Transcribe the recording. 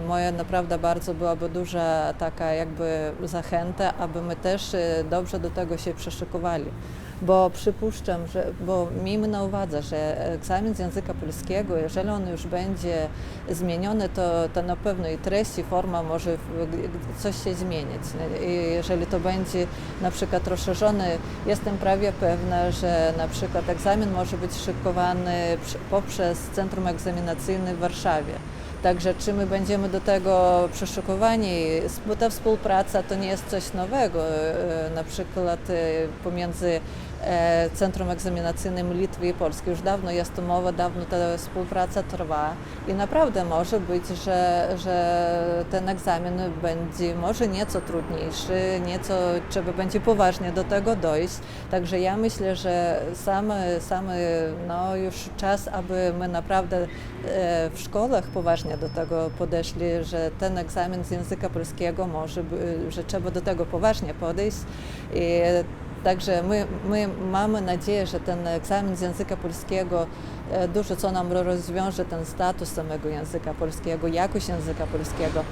Moja naprawdę bardzo byłaby duża taka jakby zachęta, aby my też e, dobrze do tego się przyszykowali. Bo przypuszczam, że, bo miejmy na uwadze, że egzamin z języka polskiego, jeżeli on już będzie zmieniony, to, to na pewno i treść, i forma może coś się zmienić. I jeżeli to będzie na przykład rozszerzony, jestem prawie pewna, że na przykład egzamin może być szykowany poprzez Centrum Egzaminacyjne w Warszawie. Także czy my będziemy do tego przyszykowani, bo ta współpraca to nie jest coś nowego, e, na przykład e, pomiędzy e, Centrum Egzaminacyjnym Litwy i Polski. Już dawno jest to mowa, dawno ta współpraca trwa i naprawdę może być, że, że ten egzamin będzie może nieco trudniejszy, nieco trzeba będzie poważnie do tego dojść. Także ja myślę, że same, same no już czas, aby my naprawdę e, w szkołach poważnie do tego podeszli, że ten egzamin z języka polskiego może, że trzeba do tego poważnie podejść. I Także my, my mamy nadzieję, że ten egzamin z języka polskiego e, dużo co nam rozwiąże ten status samego języka polskiego, jakość języka polskiego.